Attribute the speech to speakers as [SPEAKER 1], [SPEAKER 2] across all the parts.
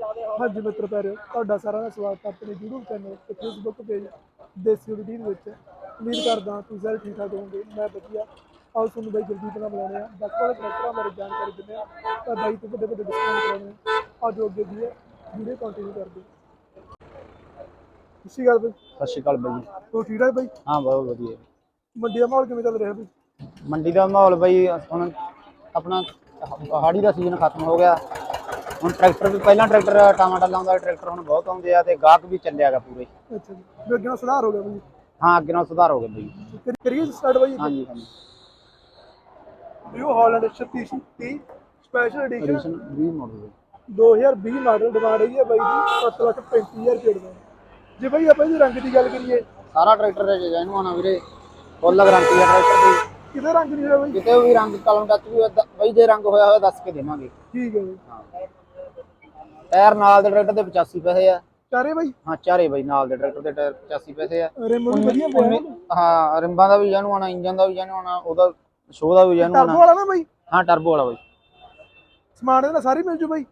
[SPEAKER 1] ਹਾਂਜੀ ਮਿੱਤਰ ਪਿਆਰਿਓ ਤੁਹਾਡਾ ਸਾਰਿਆਂ ਦਾ ਸਵਾਗਤ ਹੈ ਆਪਣੇ YouTube ਚੈਨਲ ਤੇ Facebook ਪੇਜ ਦੇਸੀ ਉਡੀਨ ਵਿੱਚ। ਉਮੀਦ ਕਰਦਾ ਤੁਸੀਂ ਸਾਰੇ ਠੀਕ ਠਾਕ ਹੋਵੋਗੇ। ਮੈਂ ਵਧੀਆ। ਆਓ ਤੁਹਾਨੂੰ ਬਾਈ ਜਲਦੀ ਨਾਲ ਬੁਲਾਉਣੇ ਆ ਬਾਕੀ ਵਾਲੇ ਪ੍ਰੋਗਰਾਮਾਂ ਬਾਰੇ ਜਾਣਕਾਰੀ ਦਿੰਦੇ ਆ ਤਾਂ ਬਾਈ ਤੋਂ ਵੱਡੇ ਵੱਡੇ ਡਿਸਕਾਊਂਟ ਕਰਾਉਣੇ ਆ। ਆਓ ਜੋ ਅੱਗੇ ਵੀ ਹੈ। ਵੀਡੀਓ ਕੰਟੀਨਿਊ ਕਰਦੇ ਸਤਿ ਸ਼੍ਰੀ ਅਕਾਲ ਬਾਈ।
[SPEAKER 2] ਸਤਿ ਸ਼੍ਰੀ ਅਕਾਲ ਬਾਈ
[SPEAKER 1] ਹੋਰ ਠੀਕ ਠਾਕ ਬਾਈ?
[SPEAKER 2] ਹਾਂ ਬਹੁਤ ਵਧੀਆ।
[SPEAKER 1] ਮੰਡੀ ਦਾ ਮਾਹੌਲ ਕਿਵੇਂ ਚੱਲ ਰਿਹਾ ਬਾਈ?
[SPEAKER 2] ਮੰਡੀ ਦਾ ਮਾਹੌਲ ਬਾਈ ਹੁਣ ਆਪਣਾ ਹਾੜੀ ਦਾ ਸੀਜ਼ਨ ਖਤਮ ਹੋ ਗਿਆ। ਹੁਣ ਟਰੈਕਟਰ ਵੀ ਪਹਿਲਾਂ ਟਰੈਕਟਰ ਟਮਾਟਰ ਲਾਉਂਦਾ ਟਰੈਕਟਰ ਹੁਣ ਬਹੁਤ ਆਉਂਦੇ ਆ ਤੇ ਗਾਹਕ ਵੀ ਚੱਲਿਆਗਾ ਪੂਰੇ।
[SPEAKER 1] ਅੱਛਾ ਜੀ। ਵੀ ਅੱਗੇ ਨਾਲ ਸੁਧਾਰ ਹੋ ਗਿਆ ਬਾਈ?
[SPEAKER 2] ਹਾਂ ਅੱਗੇ ਨਾਲ ਸੁਧਾਰ ਹੋ ਗਿਆ ਬਾਈ।
[SPEAKER 1] ਕਰੀ- ਕਰੀਏ ਸਟਾਰਟ ਬਾਈ
[SPEAKER 2] ਹਾਂਜੀ ਹਾਂਜੀ।
[SPEAKER 1] New Holland 36 30 special edition
[SPEAKER 2] edition 20 model
[SPEAKER 1] 2020 model demand ਹੈਗੀ ਹੈ ਬਾਈ ਦੀ 7 ਲੱਖ 35000 ਰੁਪਏ ਦਾ ਜੇ ਬਾਈ ਆਪਾਂ ਇਹਦੇ ਰੰਗ ਦੀ ਗੱਲ ਕਰੀਏ।
[SPEAKER 2] ਸਾਰਾ ਟਰੈਕਟਰ ਦੇ ਜਿਹਨੂੰ ਆਣਾ ਵੀਰੇ। ਫੁੱਲ ਗਾਰੰਟੀ ਆ ਟਰੈਕਟਰ ਦੀ।
[SPEAKER 1] ਕਿਹਦਾ ਰੰਗ ਨਹੀਂ ਹੋਇਆ ਬਾਈ?
[SPEAKER 2] ਕਿਤੇ ਵੀ ਰੰਗ ਕਲਮ ਟੱਚ ਵੀ ਹੋਇਆ, ਬਾਈ ਜੇ ਰੰਗ ਹੋਇਆ ਹੋਇਆ ਦੱਸ ਕੇ ਦੇਵਾਂਗੇ।
[SPEAKER 1] ਠੀਕ ਹੈ ਬਾਈ
[SPEAKER 2] ਹਾਂ। ਟਾਇਰ ਨਾਲ ਦੇ ਟਰੈਕਟਰ ਦੇ 85 ਪੈਸੇ ਆ।
[SPEAKER 1] ਚਾਰੇ ਬਾਈ?
[SPEAKER 2] ਹਾਂ ਚਾਰੇ ਬਾਈ ਨਾਲ ਦੇ ਟਰੈਕਟਰ ਦੇ ਟਾਇਰ 85 ਪੈਸੇ ਆ।
[SPEAKER 1] ਰਿਮ ਵੀ ਵਧੀਆ ਪਿਆ
[SPEAKER 2] ਹਾਂ ਰਿੰਬਾਂ ਦਾ ਵੀ ਜਾਨੂੰ ਆਣਾ ਇੰਜਨ ਦਾ ਵੀ ਜਾਨੂੰ ਆਣਾ ਉਹਦਾ ਸ਼ੋਅ ਦਾ ਵੀ ਜਾਨੂੰ
[SPEAKER 1] ਟਰਬੋ
[SPEAKER 2] ਆਣਾ
[SPEAKER 1] ਵਾਲਾ ਨਾ ਬਾਈ?
[SPEAKER 2] ਹਾਂ ਟਰਬੋ ਵਾਲਾ ਬਾਈ।
[SPEAKER 1] ਸਮਾਨ ਇਹਦੇ ਨਾਲ ਸਾਰੀ ਮਿਲ ਜੂ ਬਾਈ।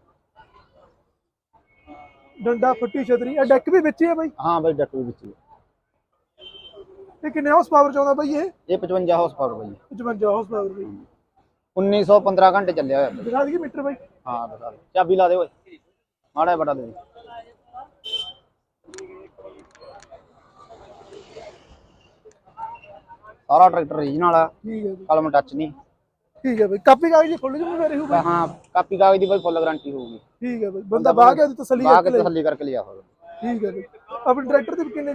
[SPEAKER 1] ਡੰਡਾ ਫੱਟੀ ਛਤਰੀ ਇਹ ਡੈਕ ਵੀ ਵਿੱਚ ਹੀ ਹੈ ਬਾਈ।
[SPEAKER 2] ਹਾਂ ਬਾਈ ਡੱਕ ਵੀ ਵਿੱਚ ਹੀ ਆ।
[SPEAKER 1] ਇਹ ਕਿੰਨੇ ਹਾਊਸ ਪਾਵਰ ਚਾਹੁੰਦਾ ਬਾਈ ਇਹ?
[SPEAKER 2] ਇਹ 55 ਹਾਰਸ ਪਾਵਰ ਬਾਈ
[SPEAKER 1] 55 ਹਾਊਸ ਪਾਵਰ ਬਾਈ
[SPEAKER 2] 1915 ਘੰਟੇ ਚੱਲਿਆ ਹੋਇਆ। ਬਾਈ।
[SPEAKER 1] ਦਿਖਾ ਦਈਏ ਮੀਟਰ ਬਾਈ।
[SPEAKER 2] ਹਾਂ ਬਤਾ ਦੇ। ਚਾਬੀ ਲਾ ਦੇ ਓਏ। ਮਾੜਾ ਬਟਾ ਦੇ ਦੇ। ਸਾਰਾ ਟਰੈਕਟਰ ਰੀਜਨਲ ਆ।
[SPEAKER 1] ਠੀਕ ਹੈ ਬਾਈ
[SPEAKER 2] ਕਲਮ ਟੱਚ ਨਹੀਂ।
[SPEAKER 1] ਠੀਕ ਹੈ ਬਾਈ ਕਾਪੀ ਕਾਗਜ਼ ਖੁੱਲ ਜੂ ਮੇਰੇ ਹੂ ਬਾਈ?
[SPEAKER 2] ਹਾਂ ਕਾਪੀ ਕਾਗਜ਼ ਦੀ ਬਾਈ ਫੁੱਲ ਗਾਰੰਟੀ ਹੋਊਗੀ।
[SPEAKER 1] ਠੀਕ ਹੈ ਬਾਈ ਬੰਦਾ ਬਾਹ ਕੇ ਤਸੱਲੀ
[SPEAKER 2] ਬਾਹ ਕੇ ਤਸੱਲੀ ਕਰਕੇ ਲਿਆ ਹੋਵੇ
[SPEAKER 1] ਠੀਕ ਹੈ ਬਾਈ ਆਪਣੇ ਟਰੈਕਟਰ ਦੇ ਕਿੰਨੇ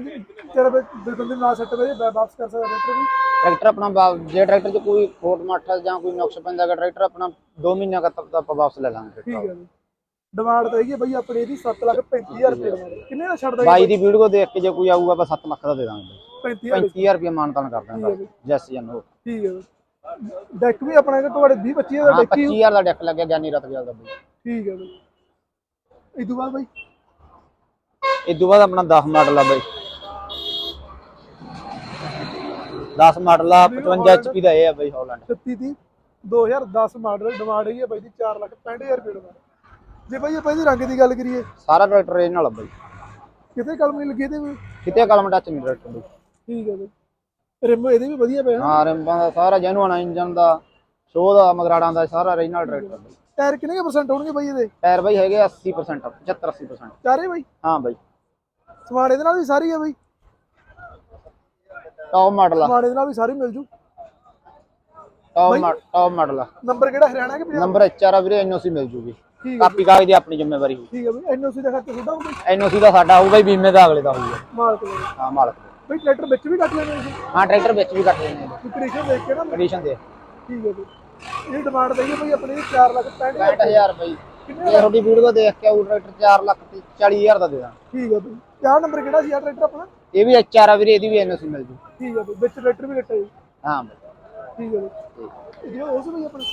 [SPEAKER 1] ਤੇਰਾ ਬਿਲਕੁਲ ਦੇ ਨਾਲ ਸੈੱਟ ਵੇ ਵਾਪਸ ਕਰ ਸਕਦਾ ਟਰੈਕਟਰ ਵੀ?
[SPEAKER 2] ਟਰੈਕਟਰ ਆਪਣਾ ਜੇ ਟਰੈਕਟਰ 'ਚ ਕੋਈ ਫੋਟ ਮਾਠਾ ਜਾਂ ਕੋਈ ਨੁਕਸ ਪੈਂਦਾ ਟਰੈਕਟਰ ਆਪਣਾ 2 ਮਹੀਨਿਆਂ ਦਾ ਤੱਕ ਆਪਾਂ ਵਾਪਸ ਲੈ ਲਾਂਗੇ।
[SPEAKER 1] ਠੀਕ ਹੈ ਬਾਈ ਡਿਮਾਂਡ ਤਾਂ ਹੈਗੀ ਹੈ ਬਾਈ ਆਪਣੀ ਇਹਦੀ 7 ਲੱਖ 35000 ਰੁਪਏ ਕਿੰਨੇ ਦਾ ਛੱਡਦਾ
[SPEAKER 2] ਬਾਈ ਦੀ ਵੀਡੀਓ ਦੇਖ ਕੇ ਜੇ ਕੋਈ ਆਊਗਾ ਆਪਾਂ 7 ਲੱਖ ਦਾ ਦੇ ਦਾਂਗੇ
[SPEAKER 1] 35000
[SPEAKER 2] 35000 ਰੁਪਏ ਮਾਨਤਾਨ ਕਰ ਦਾਂਗੇ
[SPEAKER 1] ਹੈ
[SPEAKER 2] ਜੈਸ ਜਨ ਉਹ
[SPEAKER 1] ਠੀਕ ਹੈ ਡੈਕ ਵੀ ਆਪਣਾ ਹੈਗਾ ਤੁਹਾਡੇ 20 25 ਦਾ
[SPEAKER 2] ਹਾਂ
[SPEAKER 1] ਡੈਕ ਹੀ
[SPEAKER 2] 25000 ਦਾ ਡੈਕ ਲੱਗਿਆ ਗਿਆਨੀ ਰਤ ਗਿਆ ਦਾ ਬਾਈ।
[SPEAKER 1] ਠੀਕ ਹੈ ਬਾਈ। ਇਹ ਤੋਂ ਬਾਅਦ ਬਾਈ?
[SPEAKER 2] ਤੋਂ ਬਾਅਦ ਆਪਣਾ 10 ਮਾਡਲ ਆ ਬਾਈ। 10 ਮਾਡਲ ਆ 55 HP ਦਾ ਇਹ ਆ ਬਾਈ ਹਾਲੈਂਡ।
[SPEAKER 1] 36 ਦੀ 2010 ਮਾਡਲ ਡਿਮਾਂਡ ਹੈ ਬਾਈ ਦੀ 4 ਲੱਖ 65000 ਰੁਪਏ ਡਿਮਾਂਡ ਜੇ ਬਾਈ ਆਪਾਂ ਇਹਦੀ ਰੰਗ ਦੀ ਗੱਲ ਕਰੀਏ।
[SPEAKER 2] ਸਾਰਾ ਟਰੈਕਟਰ ਇਹ ਨਾਲ ਆ ਬਾਈ।
[SPEAKER 1] ਕਿਤੇ ਕਲਮ ਨਹੀਂ ਲੱਗੀ ਇਹਦੇ ਵੀ?
[SPEAKER 2] ਕਿਤੇ ਕਲਮ ਟੱਚ ਨਹੀਂ ਟਰੈਕਟਰ ਦੀ।
[SPEAKER 1] ਠੀਕ ਹੈ ਬਾਈ। ਰਿਮ ਇਹਦੇ ਵੀ ਵਧੀਆ ਪਿਆ
[SPEAKER 2] ਹਾਂ ਰਿੰਬਾਂ ਦਾ ਸਾਰਾ ਜੈਨੂਅਨ ਇੰਜਨ ਦਾ ਸ਼ੋਅ ਦਾ ਮਗਰਾੜਾਂ ਦਾ ਸਾਰਾ ਰੀਜਨਲ ਟਰੈਕਟਰ ਬਾਈ
[SPEAKER 1] ਟਾਇਰ ਕਿੰਨੇ ਪਰਸੈਂਟ ਹੋਣਗੇ ਬਾਈ ਇਹਦੇ?
[SPEAKER 2] ਟਾਇਰ ਬਾਈ ਹੈਗੇ 80% 75 80%
[SPEAKER 1] ਚਾਰੇ ਬਾਈ?
[SPEAKER 2] ਹਾਂ ਬਾਈ।
[SPEAKER 1] ਸਮਾਨ ਇਹਦੇ ਨਾਲ ਵੀ ਸਾਰੀ ਹੈ ਬਾਈ।
[SPEAKER 2] ਟੌਪ ਮਾਡਲ ਆ।
[SPEAKER 1] ਸਮਾਨ ਇਹਦੇ ਨਾਲ ਵੀ ਸਾਰੀ ਮਿਲ ਜੂ।
[SPEAKER 2] ਟੌਪ ਟੌਪ ਮਾਡਲ ਆ।
[SPEAKER 1] ਨੰਬਰ ਕਿਹੜਾ ਹਰਿਆਣਾ ਕਿ ਪੰਜਾਬ?
[SPEAKER 2] ਨੰਬਰ ਐਚਆਰ ਆ ਵੀਰੇ ਐਨਓਸੀ ਮਿਲ ਜੂਗੀ। ਕਾਪੀ ਕਾਗਜ਼ ਦੀ ਆਪਣੀ ਜ਼ਿੰਮੇਵਾਰੀ ਹੋਊ
[SPEAKER 1] ਠੀਕ ਹੈ ਬਾਈ ਐਨਓਸੀ ਦਾ ਖਰਚਾ ਤੁਹਾਡਾ ਹੋਊਗਾ
[SPEAKER 2] ਐਨਓਸੀ ਦਾ ਸਾਡਾ ਹੋਊਗਾ ਹੀ ਬੀਮੇ ਦਾ ਅਗਲੇ ਦਾ ਹੋਊਗਾ।
[SPEAKER 1] ਮਾਲਕ ਦਾ।
[SPEAKER 2] ਹਾਂ ਮਾਲਕ ਦਾ।
[SPEAKER 1] ਬਾਈ ਟਰੈਕਟਰ ਵਿੱਚ ਵੀ ਕੱਟ ਲੈਣੇ ਸੀ
[SPEAKER 2] ਹਾਂ ਟਰੈਕਟਰ ਵਿੱਚ ਵੀ ਕੱਟ ਲੈਣੇ ਨੇ
[SPEAKER 1] ਕੰਡੀਸ਼ਨ ਦੇਖ ਕੇ ਨਾ
[SPEAKER 2] ਕੰਡੀਸ਼ਨ ਦੇ
[SPEAKER 1] ਠੀਕ ਹੈ ਬਾਈ। ਇਹ ਡਿਮਾਂਡ ਦਈਏ ਬਾਈ ਆਪਣੀ 4 ਲੱਖ 65000
[SPEAKER 2] 65000 ਰੁਪਏ
[SPEAKER 1] ਕਿੰਨੇ
[SPEAKER 2] ਜੇ ਤੁਹਾਡੀ ਵੀਡੀਓ ਦੇਖ ਕੇ ਆਊ ਟਰੈਕਟਰ 4 ਲੱਖ ਤੇ 40000 ਦਾ ਦੇ ਦਾਂ
[SPEAKER 1] ਠੀਕ ਹੈ ਬਾਈ। ਕਿਆ ਨੰਬਰ ਕਿਹੜਾ ਸੀ ਆ ਟਰੈਕਟਰ ਆਪਣਾ?
[SPEAKER 2] ਇਹ ਵੀ ਐਚਆਰ ਆ ਵੀਰੇ ਇਹਦੀ ਵੀ ਐਨਓਸੀ ਮਿਲ ਜੂ।
[SPEAKER 1] ਠੀਕ ਹੈ ਬਾਈ। ਵਿੱਚ ਟਰੈਕਟਰ ਵੀ ਲੱਟਾ ਜੀ।
[SPEAKER 2] ਹਾਂ ਬਾਈ।
[SPEAKER 1] ਠੀਕ ਹੈ ਇਹ ਉਸ ਬਾਈ ਆਪਣਾ।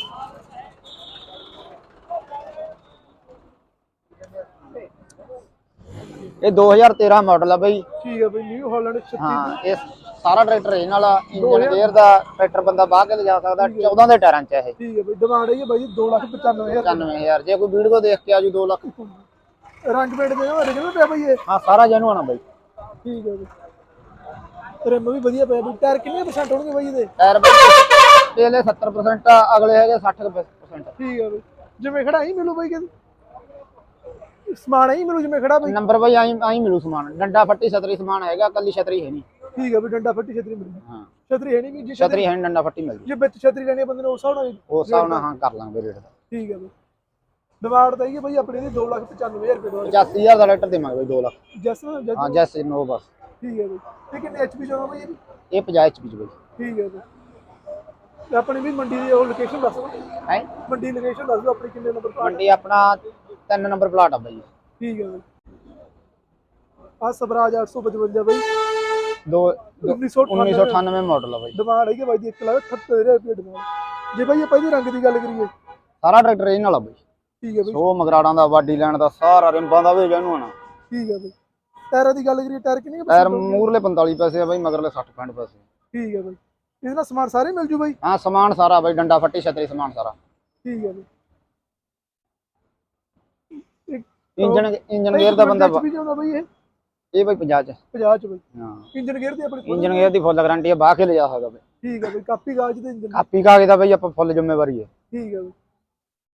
[SPEAKER 2] ਇਹ 2013 ਮਾਡਲ ਆ ਬਾਈ।
[SPEAKER 1] ਠੀਕ ਹੈ ਬਾਈ ਨਿਊ ਹਾਲੈਂਡ 36
[SPEAKER 2] ਹਾਂ ਇਹ ਸਾਰਾ ਟਰੈਕਟਰ ਵਾਲਾ ਇੰਜਨ ਗੇਅਰ ਦਾ ਟਰੈਕਟਰ ਬੰਦਾ ਬਾਹ ਕੇ ਲਿਜਾ ਸਕਦਾ 14 ਦੇ ਟਾਇਰਾਂ 'ਚ ਇਹ।
[SPEAKER 1] ਠੀਕ ਹੈ ਬਾਈ ਡਿਮਾਂਡ ਹੈ ਬਾਈ 2 ਲੱਖ 95000
[SPEAKER 2] 95000 ਜੇ ਕੋਈ ਵੀਡੀਓ ਦੇਖ ਕੇ ਆਜੂ 2 ਲੱਖ।
[SPEAKER 1] ਰੰਗ ਪੇਂਟ ਦੇ ਨਾ original ਪਿਆ ਬਾਈ ਇਹ।
[SPEAKER 2] ਹਾਂ ਸਾਰਾ ਜੈਨੂਅਨ ਆ ਬਾਈ।
[SPEAKER 1] ਠੀਕ ਹੈ ਬਾਈ। ਰਿਮ ਵੀ ਵਧੀਆ ਪਿਆ ਬਾਈ ਟਾਇਰ ਕਿੰਨੇ ਪਰਸੈਂਟ ਹੋਣਗੇ ਬਾਈ ਇਹਦੇ?
[SPEAKER 2] ਟਾਇਰ ਪਹਿਲੇ 70% ਆ ਅਗਲੇ ਹੈਗੇ 60%
[SPEAKER 1] ਠੀਕ ਹੈ ਬਾਈ। ਜਿਵੇਂ ਖੜਾ ਹੀ ਮਿਲੂ ਬਾਈ ਕਿ ਸਮਾਨ ਹੀ ਮਿਲੂ ਜਿਵੇਂ ਖੜਾ ਬਾਈ।
[SPEAKER 2] ਨੰਬਰ ਬਾਈ ਆਈ ਆਈ ਮਿਲੂ ਸਮਾਨ। ਡੰਡਾ ਫੱਟੀ ਛਤਰੀ ਸਮਾਨ ਹੈਗਾ ਕੱਲੀ ਛਤਰੀ ਹੈ ਨਹੀਂ।
[SPEAKER 1] ਠੀਕ ਹੈ ਬਾਈ ਡੰਡਾ ਫੱਟੀ ਛਤਰੀ ਮਿਲੂ।
[SPEAKER 2] ਹਾਂ।
[SPEAKER 1] ਛਤਰੀ ਹੈ ਨਹੀਂ ਵੀ ਜੇ ਛਤਰੀ
[SPEAKER 2] ਛਤਰੀ ਹੈ ਨੀ, ਡੰਡਾ ਫੱਟੀ ਮਿਲ। ਜੂ
[SPEAKER 1] ਜੇ ਵਿੱਚ ਛਤਰੀ ਲੈਣੀ ਬੰਦੇ ਨੇ ਉਸ ਹਿਸਾਬ ਨਾਲ ਹੀ।
[SPEAKER 2] ਉਸ ਹਿਸਾਬ ਨਾਲ ਹਾਂ ਕਰ ਲਾਂਗੇ ਰੇਟ ਦਾ।
[SPEAKER 1] ਠੀਕ ਹੈ ਬਾਈ। ਡਿਮਾਂਡ ਤਾਂ ਇਹ ਬਾਈ ਆਪਣੀ ਦੀ 2 ਲੱਖ 95000 ਰੁਪਏ ਦਾ।
[SPEAKER 2] 85000 ਦਾ ਲੈਟਰ ਦੇਵਾਂਗੇ ਬਾਈ 2 ਲੱਖ।
[SPEAKER 1] ਜੈਸ ਜੈਸ
[SPEAKER 2] ਹਾਂ ਜੈਸ ਨੋ ਬਸ।
[SPEAKER 1] ਠੀਕ ਹੈ ਬਾਈ ਇਹ ਕਿੰਨੇ ਐਚਪੀ ਚਾਹੁੰਦਾ ਬਾਈ ਇਹਦੀ
[SPEAKER 2] ਇਹ 50 ਐਚਪੀ ਚ ਬਾਈ
[SPEAKER 1] ਠੀਕ ਹੈ ਬਾਈ ਤੇ ਆਪਣੀ ਵੀ ਮੰਡੀ ਦੀ ਉਹ ਲੋਕੇਸ਼ਨ ਦੱਸ ਦਿਓ।
[SPEAKER 2] ਹੈ?
[SPEAKER 1] ਮੰਡੀ ਲੋਕੇਸ਼ਨ ਦੱਸ ਦਿਓ ਆਪਣੀ ਕਿੰਨੇ ਨੰਬਰ ਪਲਾਟ
[SPEAKER 2] ਮੰਡੀ ਆਪਣਾ 3 ਨੰਬਰ ਪਲਾਟ ਆ ਬਾਈ।
[SPEAKER 1] ਠੀਕ ਹੈ ਬਾਈ ਆ ਸਵਰਾਜ 855 ਬਾਈ।
[SPEAKER 2] ਦੋ
[SPEAKER 1] 1998
[SPEAKER 2] 1998 ਮਾਡਲ ਆ ਬਾਈ।
[SPEAKER 1] ਡਿਮਾਂਡ ਹੈਗੀ ਬਾਈ ਦੀ 1 ਲੱਖ 78000 ਰੁਪਏ ਡਿਮਾਂਡ ਜੇ ਬਾਈ ਆਪਾਂ ਇਹਦੀ ਰੰਗ ਦੀ ਗੱਲ ਕਰੀਏ।
[SPEAKER 2] ਸਾਰਾ ਟਰੈਕਟਰ ਇਹ ਨਾਲ ਆ ਬਾਈ।
[SPEAKER 1] ਠੀਕ ਹੈ ਬਾਈ।
[SPEAKER 2] ਸੋ ਮਗਰਾੜਾਂ ਦਾ ਵਾਡੀ ਲੈਣ ਦਾ ਸਾਰਾ ਰਿੰਬਾਂ ਦਾ ਵੀ ਜਾਨੂੰ ਆਣਾ
[SPEAKER 1] ਠੀਕ ਹੈ ਬਾਈ। ਟਾਇਰਾਂ ਦੀ ਗੱਲ ਕਰੀਏ ਟਾਇਰ ਕਿੰਨੇ ਕੁ
[SPEAKER 2] ਟਾਇਰ? ਮੂਰਲੇ 45 ਪੈਸੇ ਆ ਬਾਈ ਮਗਰਲੇ 60 65 ਪੈਸੇ।
[SPEAKER 1] ਠੀਕ ਹੈ ਬਾਈ। ਇਹਦੇ ਨਾਲ ਸਮਾਨ ਸਾਰੇ ਮਿਲ ਜੂ ਬਾਈ?
[SPEAKER 2] ਹਾਂ ਸਮਾਨ ਸਾਰਾ ਬਾਈ ਡੰਡਾ ਫੱਟੀ ਛਤਰੀ ਸਮਾਨ ਸਾਰਾ।
[SPEAKER 1] ਠੀਕ ਹੈ ਬਾਈ।
[SPEAKER 2] ਇੰਜਨ ਇੰਜਨ ਗੇਅਰ ਦਾ ਬੰਦਾ
[SPEAKER 1] ਵੀ ਜਾਂਦਾ ਬਈ ਇਹ।
[SPEAKER 2] ਇਹ ਬਈ 50 ਚ।
[SPEAKER 1] 50 ਚ ਬਈ।
[SPEAKER 2] ਹਾਂ।
[SPEAKER 1] ਇੰਜਨ ਗੇਅਰ ਦੀ ਆਪਣੀ
[SPEAKER 2] ਇੰਜਨ ਗੇਅਰ ਦੀ ਫੁੱਲ ਗਾਰੰਟੀ ਹੈ ਬਾਹ ਕੇ ਲਿਜਾ ਸਕਦਾ ਬਈ।
[SPEAKER 1] ਠੀਕ ਹੈ ਬਈ ਕਾਪੀ ਕਾਗਜ਼ ਦੇ ਇੰਜਨ
[SPEAKER 2] ਕਾਪੀ ਕਾਗਜ਼ ਦਾ ਬਈ ਆਪਾਂ ਫੁੱਲ ਜ਼ਿੰਮੇਵਾਰੀ ਹੈ
[SPEAKER 1] ਠੀਕ ਹੈ ਬਈ।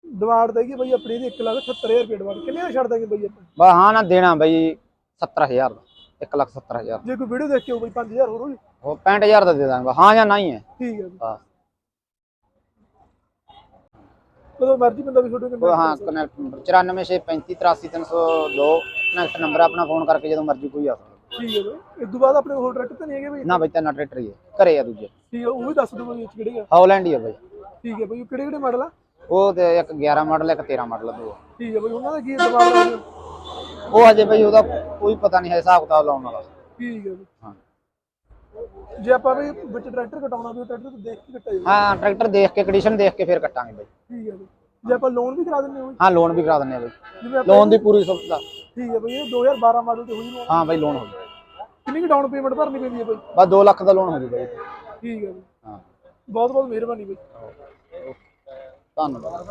[SPEAKER 1] ਡਿਮਾਂਡ ਦੇਗੀ ਬਈ ਆਪਣੀ ਇਹਦੀ 1 ਲੱਖ 70000 ਰੁਪਏ ਡਿਮਾਂਡ ਕਿੰਨੇ ਦਾ ਛੱਡ ਦਾਂਗੇ ਬਈ ਆਪਾਂ?
[SPEAKER 2] ਬਾ ਹਾਂ ਨਾ ਦੇਣਾ ਬਈ 70000 ਦਾ 1 ਲੱਖ 70000
[SPEAKER 1] ਜੇ ਕੋਈ ਵੀਡੀਓ ਦੇਖ ਕੇ ਹੋ ਬਈ 5000 ਹੋਰ ਹੋ ਜੀ।
[SPEAKER 2] ਉਹ 65000 ਦਾ ਦੇ ਦਾਂਗਾ। ਹਾਂ ਜਾਂ ਨਹੀਂ ਹੈ।
[SPEAKER 1] ਠੀਕ ਹੈ
[SPEAKER 2] ਬਸ
[SPEAKER 1] ਕਦੋਂ ਮਰਜ਼ੀ ਬੰਦਾ ਵੀ ਛੋਟੇ
[SPEAKER 2] ਉਹ ਹਾਂ ਕਨੈਕਟ ਨੰਬਰ 9465383302 ਕਨੈਕਟ ਨੰਬਰ ਆਪਣਾ ਫੋਨ ਕਰਕੇ ਜਦੋਂ ਮਰਜ਼ੀ ਕੋਈ ਆ ਸਕਦਾ।
[SPEAKER 1] ਠੀਕ ਹੈ ਬਈ ਇਸ ਤੋਂ ਬਾਅਦ ਆਪਣੇ ਹੋਰ ਟਰੈਕਟਰ ਤਾਂ ਨਹੀਂ ਹੈਗੇ ਬਈ।
[SPEAKER 2] ਨਾ ਬਈ ਤਿੰਨ ਟਰੈਕਟਰ ਹੀ ਹੈ। ਘਰੇ ਆ ਦੂਜੇ।
[SPEAKER 1] ਠੀਕ ਹੈ ਉਹ ਵੀ ਦੱਸ ਦਿਓ ਬਈ ਵਿੱਚ ਕਿਹੜੇ ਆ।
[SPEAKER 2] ਹਾਲੈਂਡ ਹੀ ਹੈ ਬਈ।
[SPEAKER 1] ਠੀਕ ਹੈ ਬਈ ਉਹ ਕਿਹੜੇ ਕਿਹੜੇ ਮਾਡਲ ਆ?
[SPEAKER 2] ਉਹ ਤੇ ਇੱਕ 11 ਮਾਡਲ ਇੱਕ 13 ਮਾਡਲ ਦੋ।
[SPEAKER 1] ਠੀਕ ਹੈ ਬਈ ਉਹਨਾਂ ਦਾ ਕੀ ਡਿਮਾਂਡ ਹੈ
[SPEAKER 2] ਉਹ ਅਜੇ ਬਈ ਉਹਦਾ ਕੋਈ ਪਤਾ ਨਹੀਂ ਹੈ ਹਿਸਾਬ ਕਿਤਾਬ ਲਾਉਣ ਵਾਲਾ।
[SPEAKER 1] ਠੀਕ ਹੈ ਬਈ
[SPEAKER 2] ਹਾਂ।
[SPEAKER 1] ਜੇ ਆਪਾਂ ਵੀ ਵਿੱਚ ਟਰੈਕਟਰ ਕਟਾਉਣਾ ਵੀ ਟਰੈਕਟਰ ਤੋਂ ਦੇਖ ਕੇ ਕਟਾ ਜਾਊਗਾ
[SPEAKER 2] ਹਾਂ ਟਰੈਕਟਰ ਦੇਖ ਕੇ ਕੰਡੀਸ਼ਨ ਦੇਖ ਕੇ ਫਿਰ ਕੱਟਾਂਗੇ ਬਈ।
[SPEAKER 1] ਠੀਕ ਹੈ ਜੇ। ਆਪਾਂ ਲੋਨ ਵੀ ਕਰਾ ਦਿੰਦੇ ਹੋ
[SPEAKER 2] ਹਾਂ ਲੋਨ ਵੀ ਕਰਾ ਦਿੰਦੇ ਆ ਬਈ।
[SPEAKER 1] ਜਿਵੇਂ ਆਪਾਂ
[SPEAKER 2] ਲੋਨ ਦੀ ਪੂਰੀ ਸੁਵਿਧਾ।
[SPEAKER 1] ਠੀਕ ਹੈ ਬਈ ਇਹ 2012 ਮਾਡਲ ਤੇ ਹੋਈ ਲੋਨ
[SPEAKER 2] ਹਾਂ ਬਈ ਲੋਨ ਹੋ ਜੂ
[SPEAKER 1] ਕਿੰਨੀ ਕੁ ਡਾਊਨ ਪੇਮੈਂਟ ਭਰਨੀ ਪੈਂਦੀ ਹੈ ਬਈ?
[SPEAKER 2] ਬਸ 2 ਲੱਖ ਦਾ ਲੋਨ ਹੋ ਜੂ ਬਈ।
[SPEAKER 1] ਠੀਕ ਹੈ ਬਈ
[SPEAKER 2] ਹਾਂ।
[SPEAKER 1] ਬਹੁਤ ਬਹੁਤ ਮਿਹਰਬਾਨੀ ਬਈ।
[SPEAKER 2] ਧੰਨਵਾਦ।